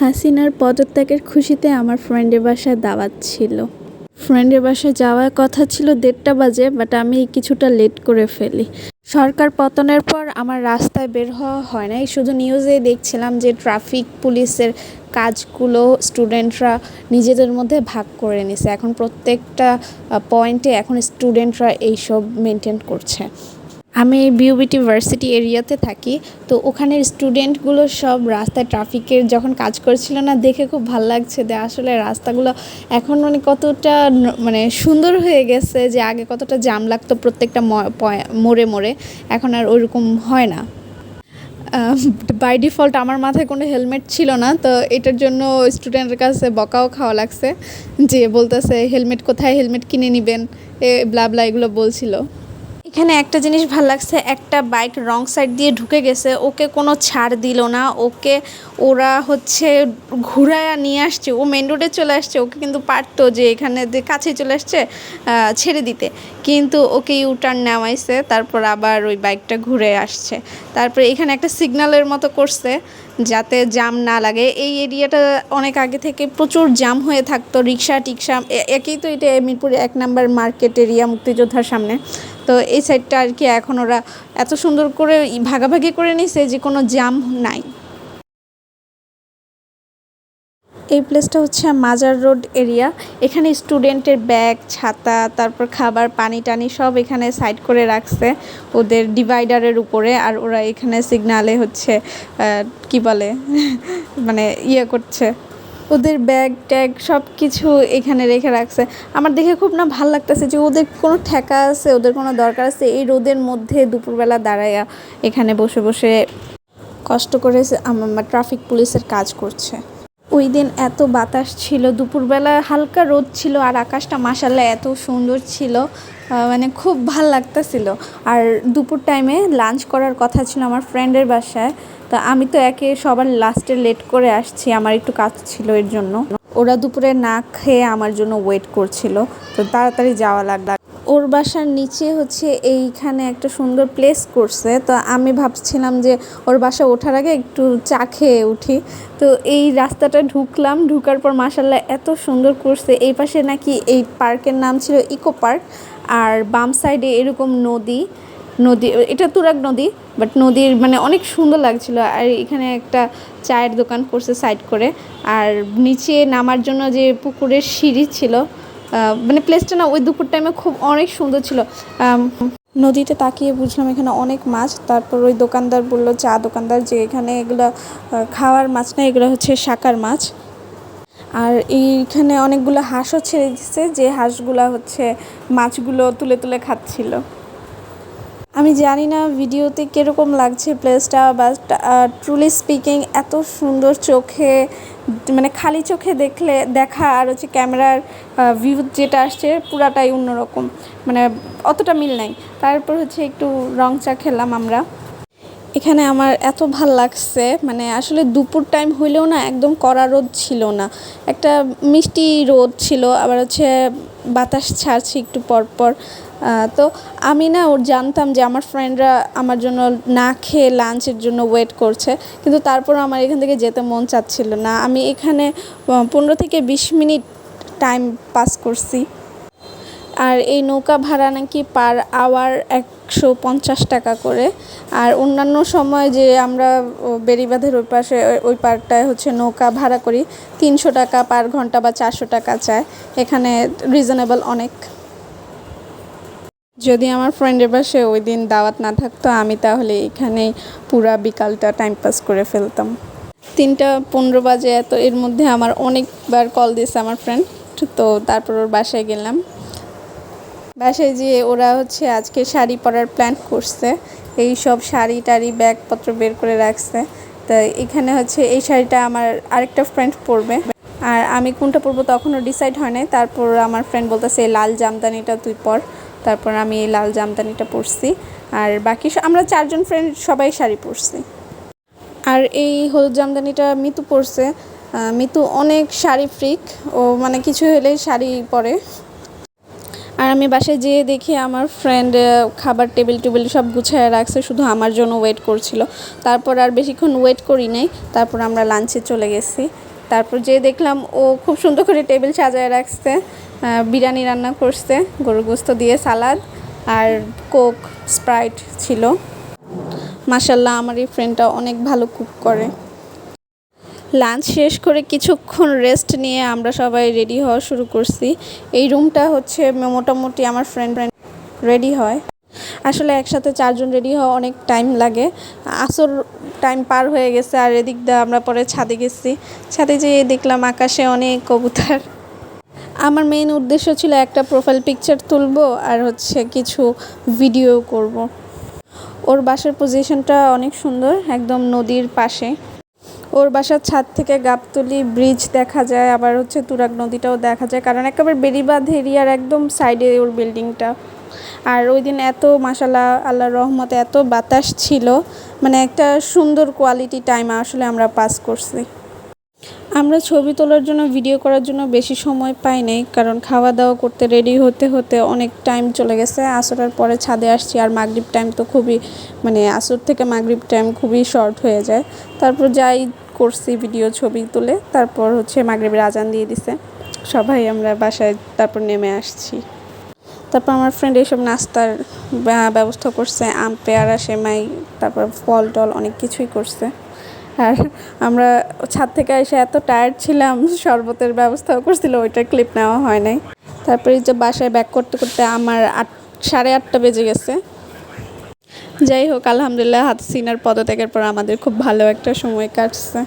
হাসিনার পদত্যাগের খুশিতে আমার ফ্রেন্ডের বাসায় দাওয়াত ছিল। ফ্রেন্ডের বাসায় যাওয়ার কথা ছিল দেড়টা বাজে বাট আমি কিছুটা লেট করে ফেলি। সরকার পতনের পর আমার রাস্তায় বের হওয়া হয় নাই। শুধু নিউজে দেখছিলাম যে ট্রাফিক পুলিশের কাজগুলো স্টুডেন্টরা নিজেদের মধ্যে ভাগ করে নিছে। এখন প্রত্যেকটা পয়েন্টে এখন স্টুডেন্টরা এইসব মেনটেন করছে। আমি বিউবিটি ভার্সিটি এরিয়াতে থাকি, তো ওখানের স্টুডেন্টগুলো সব রাস্তায় ট্রাফিকের যখন কাজ করছিল না, দেখে খুব ভালো লাগছে যে আসলে রাস্তাগুলো এখন মানে কতটা মানে সুন্দর হয়ে গেছে যে আগে কতটা জাম লাগতো প্রত্যেকটা মোড়ে মোড়ে, এখন আর ওইরকম হয় না। বাই ডিফল্ট আমার মাথায় কোনো হেলমেট ছিল না, তো এটার জন্য স্টুডেন্টের কাছে বকাও খাওয়া লাগছে যে বলতেছে, হেলমেট কোথায়? হেলমেট কিনে নেবেন? এ ব্লা ব্লা এগুলো বলছিল। এখানে একটা জিনিস ভালো লাগছে, একটা বাইক রং সাইড দিয়ে ঢুকে গেছে, ওকে কোনো ছাড় দিল না, ওকে ওরা হচ্ছে ঘুরায়া নিয়ে আসছে, ও মেন রোডে চলে আসছে, ওকে কিন্তু পারতো যে এখানে কাছে চলে আসছে ছেড়ে দিতে। কিন্তু ওকে ইউটার্ন নেওয়াইছে তারপর আবার ওই বাইকটা ঘুরে আসছে। তারপরে এখানে একটা সিগন্যালের মতো করছে, যাতে জাম না লাগে। এই এরিয়াটা অনেক আগে থেকে প্রচুর জাম হয়ে থাকতো, রিক্সা, টিক্সা একই তো এটা মিরপুরে এক নাম্বার মার্কেট এরিয়া মুক্তিযোদ্ধার সামনে। তো এই সাইডটা আর কি এখন ওরা এত সুন্দর করে ভাগাভাগি করে নিছে যে কোনো জাম নাই। এই প্লেসটা হচ্ছে মাজার রোড এরিয়া এখানে স্টুডেন্টের ব্যাগ ছাতা, তারপর খাবার পানি টানি সব এখানে সাইড করে রাখছে ওদের ডিভাইডারের উপরে। আর ওরা এখানে সিগনালে হচ্ছে কি বলে? মানে ইয়ে করছে। ওদের ব্যাগ ট্যাগ সব কিছু এখানে রেখে রাখছে। আমার দেখে খুব না ভালো লাগতেছে যে ওদের কোনো ঠেকা আছে, ওদের কোনো দরকার আছে এই রোদের মধ্যে দুপুরবেলা দাঁড়াইয়া এখানে বসে বসে কষ্ট করে আমার ট্রাফিক পুলিশের কাজ করছে। ওই দিন এত বাতাস ছিল, দুপুরবেলা হালকা রোদ ছিল আর আকাশটা মাসাল্লাহ এত সুন্দর ছিল। মানে খুব ভালো লাগতেছিল। আর দুপুর টাইমে লাঞ্চ করার কথা ছিল আমার ফ্রেন্ডের বাসায়। তা আমি তো একে সবার লাস্টে লেট করে আসছি, আমার একটু কাজ ছিল এর জন্য। ওরা দুপুরে না খেয়ে আমার জন্য ওয়েট করছিল, তো তাড়াতাড়ি যাওয়া লাগল। ওর বাসার নিচে হচ্ছে এইখানে একটা সুন্দর প্লেস করছে, তো আমি ভাবছিলাম যে ওর বাসা ওঠার আগে একটু চা খেয়ে উঠি। তো এই রাস্তাটা ঢুকলাম, ঢুকার পর মাসাল্লাহ এত সুন্দর করছে। এই পাশে নাকি এই পার্কের নাম ছিল ইকো পার্ক আর বাম সাইডে এরকম নদী নদী, এটা তুরাগ নদী বাট নদীর মানে অনেক সুন্দর লাগছিল। আর এখানে একটা চায়ের দোকান করছে সাইড করে। আর নিচে নামার জন্য যে পুকুরের সিঁড়ি ছিল মানে প্লেসটা না ওই দুপুর টাইমে খুব অনেক সুন্দর ছিল। নদীতে তাকিয়ে বুঝলাম এখানে অনেক মাছ। তারপর ওই দোকানদার বলল, চা দোকানদার, যে এখানে এগুলো খাওয়ার মাছ না, এগুলো হচ্ছে শাকার মাছ। আর এইখানে অনেকগুলো হাঁসও ছেড়ে দিচ্ছে যে হাঁসগুলো হচ্ছে মাছগুলো তুলে তুলে খাচ্ছিল। আমি জানি না ভিডিওতে কীরকম লাগছে প্লেসটা বাট ট্রুলি স্পিকিং এত সুন্দর চোখে মানে খালি চোখে দেখলে, দেখা আর হচ্ছে ক্যামেরার ভিউ যেটা আসছে পুরাটাই অন্যরকম। মানে অতটা মিল নাই। তারপর হচ্ছে একটু রং চা খেলাম আমরা। এখানে আমার এত ভালো লাগছে মানে আসলে দুপুর টাইম হইলেও না একদম কড়া রোদ ছিল না। একটা মিষ্টি রোদ ছিল, আবার হচ্ছে বাতাস ছাড়ছে একটু পর পর। তো আমি না ওর জানতাম যে আমার ফ্রেন্ডরা আমার জন্য না খেয়ে লাঞ্চের জন্য ওয়েট করছে, কিন্তু তারপর আমার এখান থেকে যেতে মন চাচ্ছিল না। আমি এখানে পনেরো থেকে বিশ মিনিট টাইম পাস করছি। আর এই নৌকা ভাড়া নাকি পার আওয়ার একশো পঞ্চাশ টাকা করে। আর অন্যান্য সময় যে আমরা বেড়িবাঁধের ওই পাশে, ওই- পার্কটায় হচ্ছে নৌকা ভাড়া করি, তিনশো টাকা পার ঘণ্টা বা চারশো টাকা চায়। এখানে রিজনেবল অনেক। যদি আমার ফ্রেন্ডের পাশে ওই দিন দাওয়াত না থাকতো, আমি তাহলে এখানেই পুরা বিকালটা টাইম পাস করে ফেলতাম। তিনটা পনেরো বাজে এত, এর মধ্যে আমার অনেকবার কল দিয়েছে আমার ফ্রেন্ড তো তারপর ওর বাসায় গেলাম। বাসায় যে ওরা হচ্ছে আজকে শাড়ি পরার প্ল্যান করছে। এই সব শাড়ি টাড়ি, ব্যাগপত্র বের করে রাখছে। তো এখানে হচ্ছে এই শাড়িটা আমার আরেকটা ফ্রেন্ড পরবে। আর আমি কোনটা পরবো তখনও ডিসাইড হয় নাই। তারপর আমার ফ্রেন্ড বলতেছে লাল জামদানিটা তুই পর। তারপর আমি এই লাল জামদানিটা পরছি। আর বাকি আমরা চারজন ফ্রেন্ড সবাই শাড়ি পরছি। আর এই হলুদ জামদানিটা মিতু পরছে। মিতু অনেক শাড়ি ফ্রিক ও মানে কিছু হলে শাড়ি পরে। আর আমি বাসায় যেয়ে দেখি আমার ফ্রেন্ড খাবার টেবিল টেবিল সব গুছায় রাখছে, শুধু আমার জন্য ওয়েট করছিল। তারপর আর বেশিক্ষণ ওয়েট করি নাই। তারপর আমরা লাঞ্চে চলে গেছি। তারপর যেয়ে দেখলাম ও খুব সুন্দর করে টেবিল সাজায় রাখছে বিরিয়ানি রান্না করছে, গরুর গোস্ত দিয়ে সালাদ আর কোক স্প্রাইট ছিল। মাসাল্লাহ আমার এই ফ্রেন্ডটা অনেক ভালো কুক করে। লাঞ্চ শেষ করে কিছুক্ষণ রেস্ট নিয়ে আমরা সবাই রেডি হওয়া শুরু করছি। এই রুমটা হচ্ছে মোটামুটি আমার ফ্রেন্ড ফ্রেন্ড রেডি হয়। আসলে একসাথে চারজন রেডি হওয়া অনেক টাইম লাগে। আসর টাইম পার হয়ে গেছে আর এদিক দিয়ে আমরা পরে ছাদে গেছি। ছাদে যেয়ে দেখলাম আকাশে অনেক কবুতর। আমার মেইন উদ্দেশ্য ছিল একটা প্রোফাইল পিকচার তুলবো আর হচ্ছে কিছু ভিডিও করব। ওর বাসার পজিশনটা অনেক সুন্দর, একদম নদীর পাশে। ওর বাসার ছাদ থেকে গাবতলি ব্রিজ দেখা যায়, আবার হচ্ছে তুরাগ নদীটাও দেখা যায়, কারণ একেবারে বেরিবাঁধ এরিয়ার একদম সাইডে ওর বিল্ডিংটা আর ওই দিন এত মাসাল্লাহ আল্লাহর রহমতে এত বাতাস ছিল মানে একটা সুন্দর কোয়ালিটি টাইম আসলে আমরা পাস করছি। আমরা ছবি তোলার জন্য ভিডিও করার জন্য বেশি সময় পাই নাই, কারণ খাওয়া দাওয়া করতে রেডি হতে হতে অনেক টাইম চলে গেছে। আসরের পরে ছাদে আসছি আর মাগরিব টাইম তো খুবই মানে আসর থেকে মাগরিব টাইম খুবই শর্ট হয়ে যায়। তারপর যাই করছি ভিডিও ছবি তুলে, তারপর হচ্ছে মাগরিবের আজান দিয়ে দিছে। সবাই আমরা বাসায় তারপর নেমে আসছি। তারপর আমার ফ্রেন্ড এইসব নাস্তার ব্যবস্থা করছে, আম, পেয়ারা, সেমাই, তারপর ফল টল অনেক কিছুই করছে। আর আমরা ছাদ থেকে এসে এত টায়ার্ড ছিলাম, শরবতের ব্যবস্থাও করছিল, ওইটার ক্লিপ নেওয়া হয় নাই। তারপরে যে বাসায় ব্যাক করতে করতে আমার আট, সাড়ে আটটা বেজে গেছে। যাই হোক, আলহামদুলিল্লাহ হাত সিনার পদত্যাগের পর আমাদের খুব ভালো একটা সময় কাটছে।